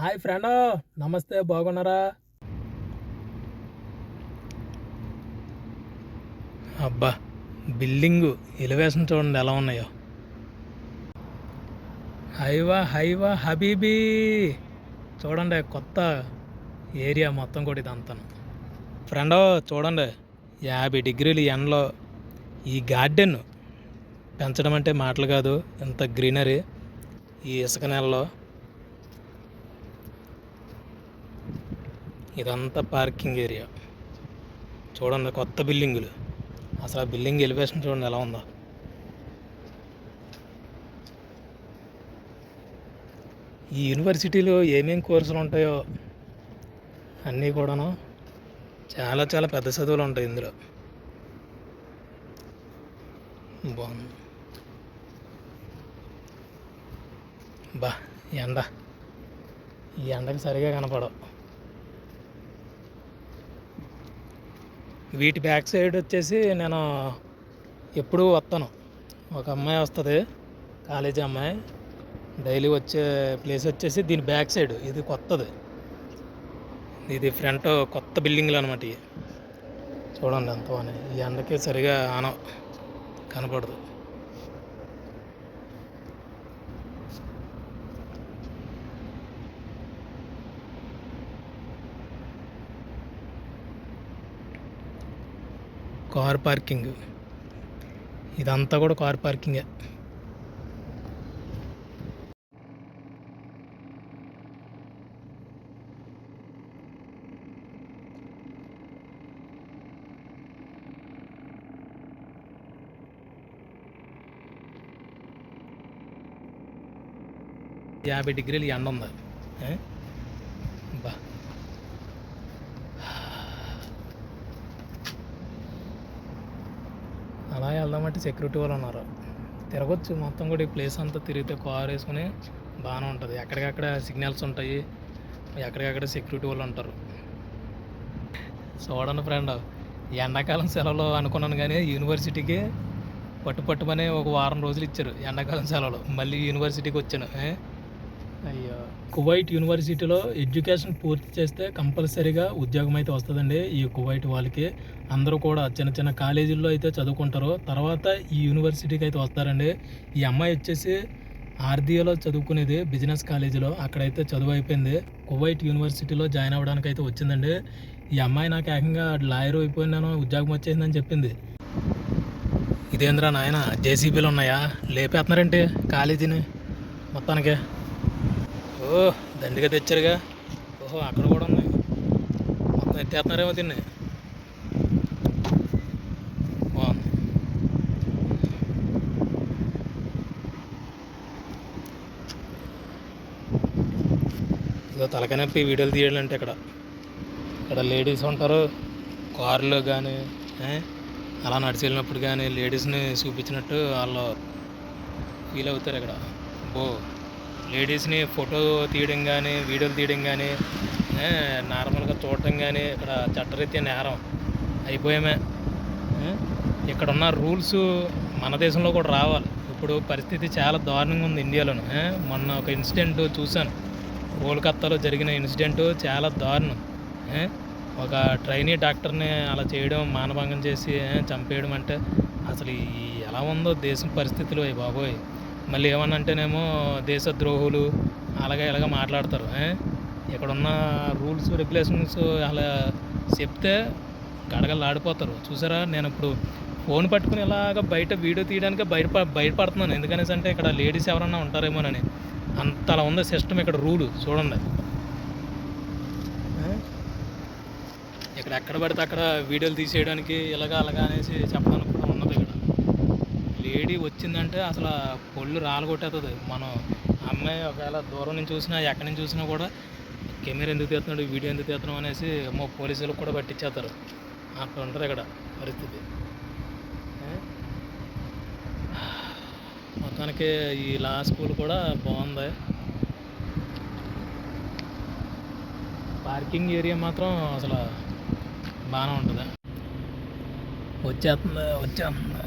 Hi friend నమస్తే బాగున్నారా? అబ్బా బిల్డింగు ఎలివేషన్ చూడండి ఎలా ఉన్నాయో. హైవా హైవా హబీబీ. చూడండి కొత్త ఏరియా మొత్తం కూడా ఇదంతా. ఫ్రెండ్ చూడండి యాభై డిగ్రీలు ఎండలో ఈ గార్డెన్. పెంచడం అంటే మాటలు కాదు ఇంత గ్రీనరీ ఈ ఇసుక నెలలో. ఇదంతా పార్కింగ్ ఏరియా. చూడండి కొత్త బిల్డింగులు. అసలు ఆ బిల్డింగ్ ఎలివేషన్ చూడండి ఎలా ఉందో. ఈ యూనివర్సిటీలో ఏమేమి కోర్సులు ఉంటాయో అన్నీ కూడాను చాలా చాలా పెద్ద చదువులు ఉంటాయి ఇందులో. బాగుంది. బా ఎండ. ఈ ఎండకి సరిగా కనపడవు. వీటి బ్యాక్ సైడ్ వచ్చేసి నేను ఎప్పుడూ వస్తాను ఒక అమ్మాయి వస్తుంది కాలేజీ అమ్మాయి. డైలీ వచ్చే ప్లేస్ వచ్చేసి దీని బ్యాక్ సైడ్ ఇది కొత్తది. ఇది ఫ్రంట్ కొత్త బిల్డింగ్లు అనమాట ఇవి. చూడండి ఎంత అని. ఈ ఎండకి సరిగా ఆన కనపడదు. Car parking. ఇదంతా కూడా కార్ పార్కింగే యాభై డిగ్రీలు ఎండ ఉంది ఏ? బా అలా సెక్యూరిటీ వాళ్ళు ఉన్నారు. తిరగొచ్చు మొత్తం కూడా ఈ ప్లేస్ అంతా తిరిగితే కార్ వేసుకుని బాగానే ఉంటుంది. ఎక్కడికక్కడ సిగ్నల్స్ ఉంటాయి. ఎక్కడికక్కడ సెక్యూరిటీ వాళ్ళు ఉంటారు. చూడండి ఫ్రెండ్ ఎండాకాలం సెలవులు అనుకున్నాను కానీ యూనివర్సిటీకి పట్టు పట్టుమని ఒక వారం రోజులు ఇచ్చారు ఎండాకాలం సెలవులు. మళ్ళీ యూనివర్సిటీకి వచ్చాను. కువైట్ యూనివర్సిటీలో ఎడ్యుకేషన్ పూర్తి చేస్తే కంపల్సరీగా ఉద్యోగం అయితే వస్తుందండి ఈ కువైట్ వాళ్ళకి. అందరూ కూడా చిన్న చిన్న కాలేజీల్లో అయితే చదువుకుంటారు. తర్వాత ఈ యూనివర్సిటీకి అయితే వస్తారండి. ఈ అమ్మాయి వచ్చేసి ఆర్దీఏలో చదువుకునేది బిజినెస్ కాలేజీలో. అక్కడైతే చదువు అయిపోయింది. కువైట్ యూనివర్సిటీలో జాయిన్ అవ్వడానికి అయితే వచ్చిందండి. ఈ అమ్మాయి నాకు ఏకంగా లాయర్ అయిపోయినాను ఉద్యోగం వచ్చేసిందని చెప్పింది. ఇదేంద్రా నాయన జేసీబీలు ఉన్నాయా? లేపేస్తున్నారంటే కాలేజీని మొత్తానికి? ఓ దండిగా తెచ్చారుగా. ఓహో అక్కడ కూడా ఉన్నాయి మొత్తం ఎత్తేస్తున్నారేమో దీన్ని. బాగుంది. ఇదో తలకనొప్పి వీడియోలు తీయాలంటే ఇక్కడ. ఇక్కడ లేడీస్ ఉంటారు. కారులో కానీ అలా నడిచి వెళ్ళినప్పుడు కానీ లేడీస్ని చూపించినట్టు వాళ్ళు ఫీల్ అవుతారు ఇక్కడ. బో. లేడీస్ని ఫోటో తీయడం కానీ వీడియోలు తీయడం కానీ నార్మల్గా చూడటం కానీ ఇక్కడ చట్టరీత్యా నేరం అయిపోయామే. ఇక్కడ ఉన్న రూల్స్ మన దేశంలో కూడా రావాలి. ఇప్పుడు పరిస్థితి చాలా దారుణంగా ఉంది ఇండియాలోను. మొన్న ఒక ఇన్సిడెంట్ చూశాను. కోల్కత్తాలో జరిగిన ఇన్సిడెంట్ చాలా దారుణం. ఒక ట్రైనీ డాక్టర్ని అలా చేయడం మానభంగం చేసి చంపేయడం అంటే అసలు ఎలా ఉందో దేశం పరిస్థితులు అయ్యి బాబోయ్. మళ్ళీ ఏమన్నా అంటేనేమో దేశద్రోహులు అలాగే ఇలాగ మాట్లాడతారు ఏ? ఇక్కడ ఉన్న రూల్స్ రెగ్యులేషన్స్ అలా చెప్తే గడగలు ఆడిపోతారు. చూసారా? నేను ఇప్పుడు ఫోన్ పట్టుకుని ఇలాగ బయట వీడియో తీయడానికి బయట బయటపడుతున్నాను. ఎందుకనేసి అంటే ఇక్కడ లేడీస్ ఎవరన్నా ఉంటారేమోనని. అంత అలా ఉంది సిస్టమ్ ఇక్కడ రూలు. చూడండి? ఇక్కడ ఎక్కడ పడితే అక్కడ వీడియోలు తీసేయడానికి ఇలాగ అలాగా అనేసి చెప్పడానికి ఉన్నది ఇక్కడ. లేడీ వచ్చిందంటే అసలు పొళ్ళు రాలగొట్టేస్తుంది మనం అమ్మాయి ఒకవేళ దూరం నుంచి చూసినా ఎక్కడి నుంచి చూసినా కూడా కెమెరా ఎందుకు తీస్తున్నాడు వీడియో ఎందుకు తీస్తున్నాం అనేసి అమ్మో పోలీసులకు కూడా పట్టించేస్తారు. అట్లా ఉంటారు ఇక్కడ పరిస్థితి. మొత్తానికి ఈ లా స్కూల్ కూడా బాగుంది. పార్కింగ్ ఏరియా మాత్రం అసలు బాగానే ఉంటుంది. వచ్చేస్తుంది వచ్చేస్తుంది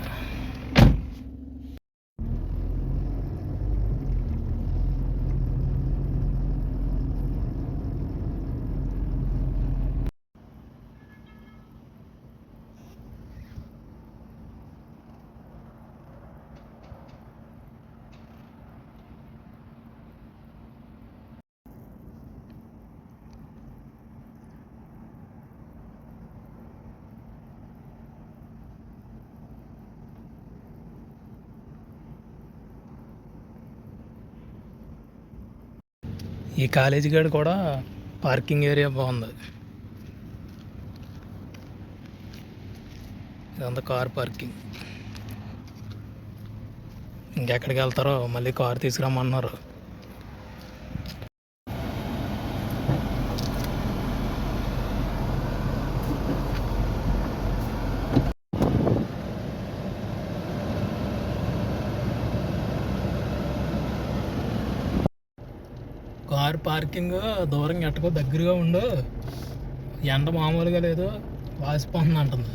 ఈ కాలేజీ గడు కూడా పార్కింగ్ ఏరియా బాగుంది. ఇదంతా కార్ పార్కింగ్. ఇంకెక్కడికి వెళ్తారో మళ్ళీ కార్ తీసుకురమ్మన్నారు. ముఖ్యంగా దూరంగా ఎట్టకో దగ్గరగా ఉండు. ఎండ మామూలుగా లేదు వాసిపోతుంది అంటుంది.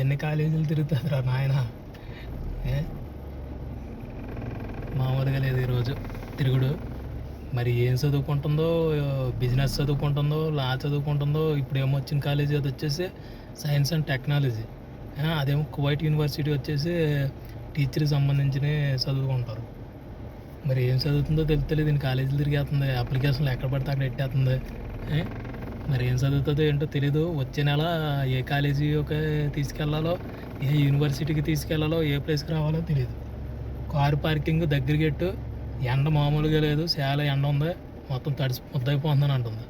ఎన్ని కాలేజీలు తిరుగుతుంది రా నాయన మామూలుగా లేదు ఈరోజు. తిరుగుడు. మరి ఏం చదువుకుంటుందో బిజినెస్ చదువుకుంటుందో లా చదువుకుంటుందో ఇప్పుడు ఏమో వచ్చిన కాలేజీ అది వచ్చేసి సైన్స్ అండ్ టెక్నాలజీ. అదేమో కువైట్ యూనివర్సిటీ వచ్చేసి టీచర్కి సంబంధించిన చదువుకుంటారు. మరి ఏం చదువుతుందో తెలుస్తలేదు దీని కాలేజీలు తిరిగేస్తుంది. అప్లికేషన్లు ఎక్కడ పడితే అక్కడ ఎట్టేస్తుంది. మరి ఏం చదువుతుందో ఏంటో తెలీదు. వచ్చే నెల ఏ కాలేజీ ఒక తీసుకెళ్ళాలో ఏ యూనివర్సిటీకి తీసుకెళ్ళాలో ఏ ప్లేస్కి రావాలో తెలియదు కారు పార్కింగ్ దగ్గర గెట్టు. ఎండ మామూలుగా లేదు. చాలా ఎండ ఉంది. మొత్తం తడిసి ముద్దైపోతుందని అంటుంది.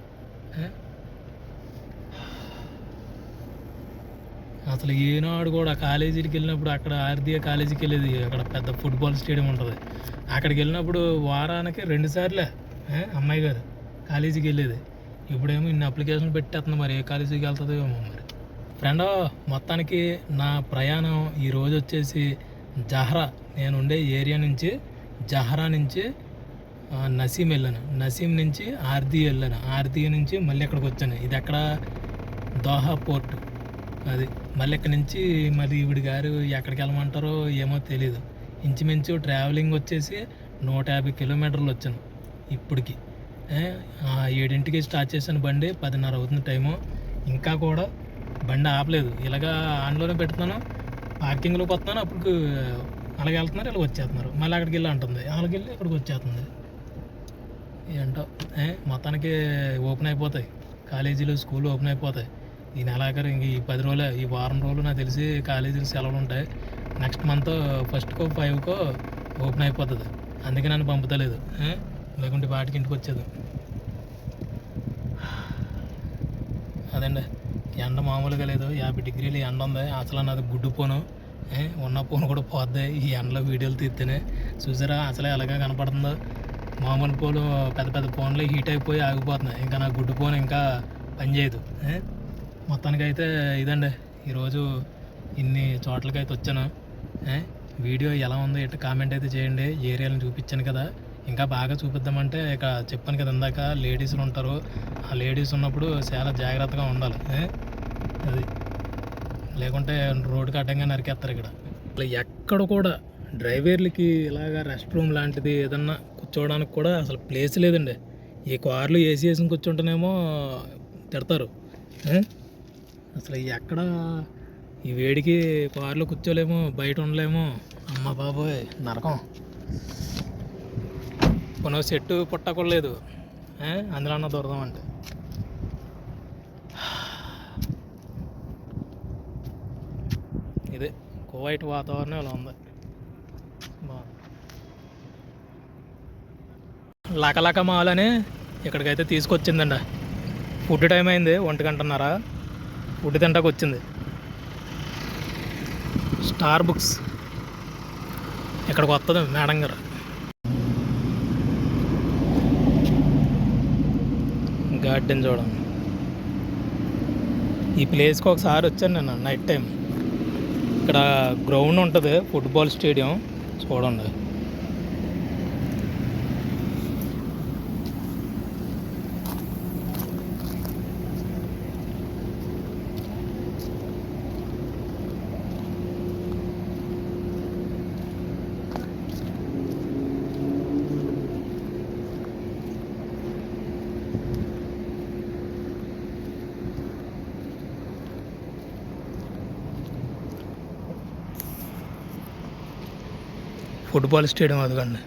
అసలు ఈనాడు కూడా కాలేజీకి వెళ్ళినప్పుడు అక్కడ ఆర్దీయ కాలేజీకి వెళ్ళేది. అక్కడ పెద్ద ఫుట్బాల్ స్టేడియం ఉంటుంది. అక్కడికి వెళ్ళినప్పుడు వారానికి రెండు సార్లే. అమ్మాయి గారు కాలేజీకి వెళ్ళేది. ఇప్పుడేమో ఇన్ని అప్లికేషన్ పెట్టేస్తుంది మరి ఏ కాలేజీకి వెళ్తుందో ఏమో మరి. ఫ్రెండ్ మొత్తానికి నా ప్రయాణం ఈరోజు వచ్చేసి జహ్రా. నేను ఉండే ఏరియా నుంచి జహ్రా నుంచి నసీం వెళ్ళాను. నసీం నుంచి ఆర్ది వెళ్ళాను. ఆర్ది నుంచి మళ్ళీ ఇక్కడికి వచ్చాను. ఇది ఎక్కడ? Doha port. అది మళ్ళీ ఇక్కడి నుంచి మరి ఈవిడ గారు ఎక్కడికి వెళ్ళమంటారో ఏమో తెలీదు. ఇంచుమించు ట్రావెలింగ్ వచ్చేసి నూట యాభై కిలోమీటర్లు వచ్చాను ఇప్పటికి. ఏడింటికి స్టార్ట్ చేశాను బండి పదిన్నర అవుతుంది టైము. ఇంకా కూడా బండి ఆపలేదు. ఇలాగా ఆన్లోనే పెడుతున్నాను పార్కింగ్లోకి వస్తున్నాను అప్పుడు అలాగే వెళ్తున్నారు ఇలా వచ్చేస్తున్నారు. మళ్ళీ అక్కడికి వెళ్ళి అంటుంది అలాగే వెళ్ళి ఇక్కడికి వచ్చేస్తుంది. ఏంటో ఏ, మొత్తానికి ఓపెన్ అయిపోతాయి. కాలేజీలు స్కూల్ ఓపెన్ అయిపోతాయి. ఈ నెలాఖరు ఇంక ఈ పది రోజులే ఈ వారం రోజులు నాకు తెలిసి కాలేజీలు సెలవులు ఉంటాయి. నెక్స్ట్ మంత్ ఫస్ట్కో ఫైవ్కో ఓపెన్ అయిపోతుంది. అందుకే నన్ను పంపుతలేదు. లేకుంటే వాటికి ఇంటికి వచ్చేది. అదండి. ఎండ మామూలుగా లేదు. యాభై డిగ్రీలు ఎండ ఉంది. అసలు నాది గుడ్డు పోను. ఉన్న పోను కూడా పోద్ది. ఈ ఎండలో వీడియోలు తీస్తేనే. చూసారా? అసలే ఎలాగా కనపడుతుందో. మామూలు పోను పెద్ద పెద్ద ఫోన్లు హీట్ అయిపోయి ఆగిపోతున్నాయి. ఇంకా నా గుడ్డు ఫోన్ ఇంకా పనిచేయదు మొత్తానికైతే ఇదండి. ఈరోజు ఇన్ని చోట్లకైతే వచ్చాను. వీడియో ఎలా ఉందో ఇట్లా కామెంట్ అయితే చేయండి. ఏరియాలను చూపించాను కదా. ఇంకా బాగా చూపిద్దామంటే ఇక చెప్పాను కదా ఇందాక లేడీస్లు ఉంటారు. ఆ లేడీస్ ఉన్నప్పుడు చాలా జాగ్రత్తగా ఉండాలి. అది. లేకుంటే రోడ్డు కట్టంగా నరికేస్తారు ఇక్కడ. అసలు ఎక్కడ కూడా డ్రైవర్లకి ఇలాగా రెస్ట్ రూమ్ లాంటిది ఏదన్నా కూర్చోవడానికి కూడా అసలు ప్లేస్ లేదండి. ఈ కార్లు ఏసీ వేసుకుని కూర్చుంటేనేమో తిడతారు. అసలు ఎక్కడ ఈ వేడికి కారులో కూర్చోలేము బయట ఉండలేము. అమ్మ బాబోయ్ నరకం. కొనో చెట్టు పుట్టకూడలేదు ఏ? అందులో అన్న దొరదాం అంటే. ఇదే కువైట్ వాతావరణం ఇలా ఉంది. లకలక మాల్ అని ఇక్కడికైతే తీసుకొచ్చిందండి ఫుడ్ టైం అయింది ఒంటి గంటన్నర. ఫుడ్ తింటాకు వచ్చింది స్టార్ బుక్స్ ఇక్కడికి వస్తుంది మేడం గారు. గార్డెన్ చూడండి. ఈ ప్లేస్కి ఒకసారి వచ్చాను నేను నైట్ టైం. ఇక్కడ గ్రౌండ్ ఉంటుంది ఫుట్బాల్ స్టేడియం. చూడండి. ఫుట్బాల్ స్టేడియం అదిగండి.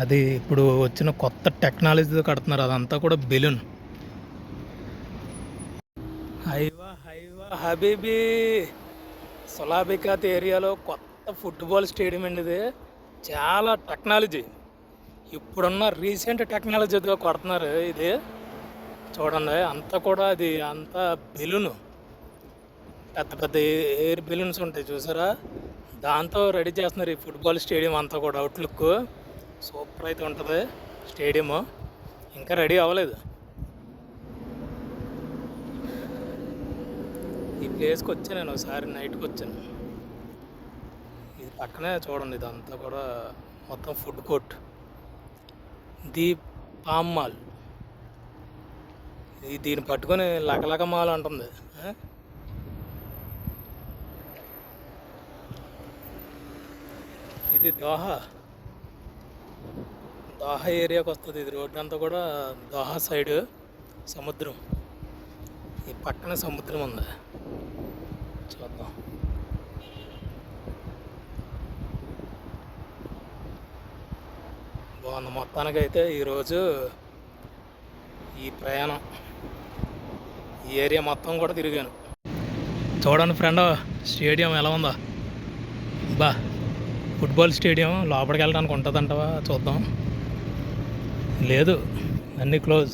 అది ఇప్పుడు వచ్చిన కొత్త టెక్నాలజీతో కడుతున్నారు. అదంతా కూడా బెలూన్. హైవా హైవా హబీబీ. సొలాబికాత్ ఏరియాలో కొత్త ఫుట్బాల్ స్టేడియం అండి ఇది. చాలా టెక్నాలజీ. ఇప్పుడున్న రీసెంట్ టెక్నాలజీతో కొడుతున్నారు ఇది. చూడండి అంతా కూడా అది అంతా బెలూన్. పెద్ద పెద్ద ఎయిర్ బెలూన్స్ ఉంటాయి చూసారా? దాంతో రెడీ చేస్తున్నారు ఈ ఫుట్బాల్ స్టేడియం అంతా కూడా అవుట్లుక్ సూపర్ అయితే ఉంటుంది స్టేడియము. ఇంకా రెడీ అవ్వలేదు. ఈ ప్లేస్కి వచ్చాను నేను ఒకసారి నైట్కి వచ్చాను. ఇది పక్కనే చూడండి ఇదంతా కూడా మొత్తం food court. The palm mall. ఇది దీన్ని పట్టుకొని లకలక మాల్ అంటుంది. ఇది దోహా. దోహా ఏరియాకి వస్తుంది ఇది. రోడ్డు అంతా కూడా దోహా సైడ్ సముద్రం. ఈ పక్కన సముద్రం ఉంది. చూద్దాం. బాగుంది. మొత్తానికైతే ఈరోజు ఈ ప్రయాణం. ఈ ఏరియా మొత్తం కూడా తిరిగాను. చూడండి ఫ్రెండ్ స్టేడియం ఎలా ఉందో. బా. ఫుట్బాల్ స్టేడియం లోపలికి వెళ్ళడానికి ఉంటుందంటవా? చూద్దాం. లేదు అన్నీ క్లోజ్.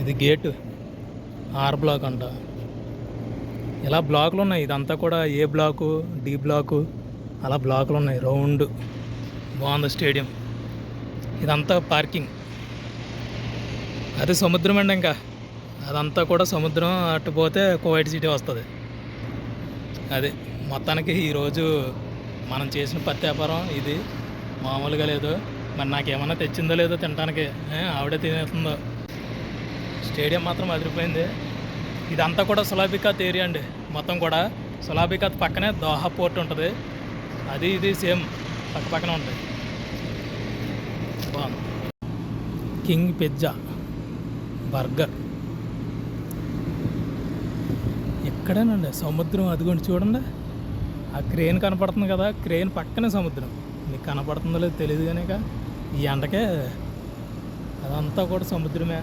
ఇది గేటు ఆర్ బ్లాక్ అంట. ఇలా బ్లాకులు ఉన్నాయి. ఇదంతా కూడా ఏ బ్లాకు డి బ్లాకు అలా బ్లాకులు ఉన్నాయి. రౌండ్ బాగుంది స్టేడియం. ఇదంతా పార్కింగ్. అది సముద్రం అండి ఇంకా. అదంతా కూడా సముద్రం అటు పోతే కువైట్ సిటీ వస్తుంది. అది. మొత్తానికి ఈరోజు మనం చేసిన పత్తి వ్యాపారం ఇది. మామూలుగా లేదు. మరి నాకేమన్నా తెచ్చిందో లేదో తినడానికి ఆవిడే తినేస్తుందో. స్టేడియం మాత్రం అదిరిపోయింది. ఇదంతా కూడా సులాబికాత్ ఏరియా అండి. మొత్తం కూడా సులాబికాత్ పక్కనే దోహా పోర్ట్ ఉంటుంది. అది ఇది సేమ్ పక్క పక్కన ఉంటుంది. బాగుంది. King pizza burger. ఎక్కడేనండి? సముద్రం అదిగోండి చూడండి. ఆ క్రేన్ కనపడుతుంది కదా క్రేన్ పక్కనే సముద్రం. నీకు కనపడుతుందో లేదో తెలియదు కానీ ఈ ఎండకే అదంతా కూడా సముద్రమే.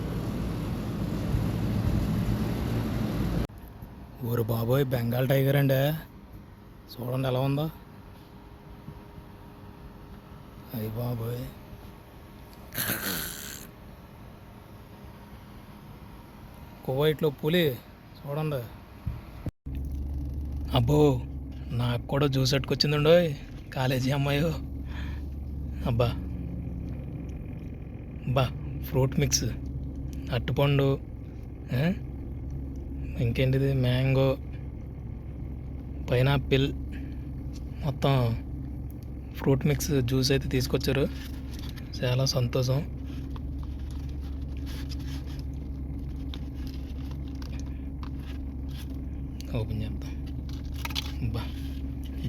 ఊరు బాబోయ్ బెంగాల్ టైగర్ అండి. చూడండి ఎలా ఉందో. అయ్యి బాబోయ్. కువైట్లో పులి చూడండి. అబ్బో. నాకు కూడా జ్యూస్ అట్టుకొచ్చిందండో కాలేజీ అమ్మాయి. అబ్బా. బా ఫ్రూట్ మిక్స్. అట్టుపండు. ఇంకేంటిది? మ్యాంగో. పైనాపిల్. మొత్తం ఫ్రూట్ మిక్స్ జ్యూస్ అయితే తీసుకొచ్చారు. చాలా సంతోషం. ఓపెన్ చేద్దాం.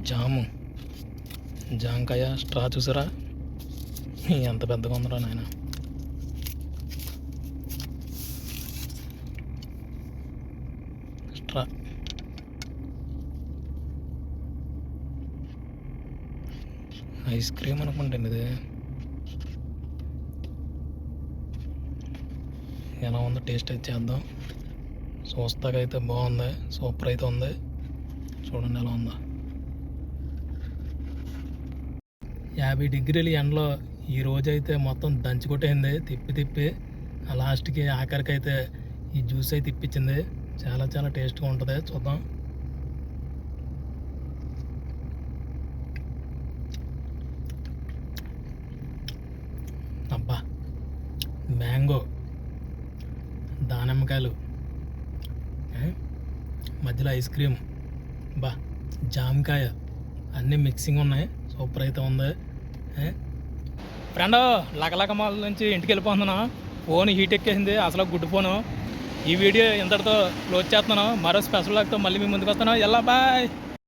జాము. జాంకాయ స్ట్రా చూసారా? ఎంత పెద్దగా ఉందిరా నాయన. స్ట్రా. ఐస్ క్రీమ్ అనుకుంటాను ఇది. ఎలా ఉందో టేస్ట్ అయితే చేద్దాం. చూస్తాకైతే అయితే బాగుంది. సూపర్ అయితే ఉంది. చూడండి ఎలా ఉందో. యాభై డిగ్రీల ఎండలో ఈ రోజు అయితే మొత్తం దంచుకొట్టేయింది తిప్పి తిప్పి. లాస్ట్కి ఆఖరికి అయితే ఈ జ్యూస్ అయితే ఇప్పించింది. చాలా చాలా టేస్ట్గా ఉంటుంది చూద్దాం. అబ్బా మ్యాంగో దానిమ్మకాయలు ఏ? మధ్యలో ఐస్ క్రీమ్. జామకాయ అన్నీ మిక్సింగ్ ఉన్నాయి. సూపర్ అయితే ఉంది. ఫ్రెండ్ లకలక మాల్ నుంచి ఇంటికి వెళ్ళిపోతున్నాను ఫోన్ హీట్ ఎక్కేసింది. అసలు గుడ్ ఫోను. ఈ వీడియో ఇంతటితో క్లోజ్ చేస్తున్నాను. మరో స్పెషల్ లాక్తో మళ్ళీ మీ ముందుకు వస్తున్నాను ఎలా బాయ్.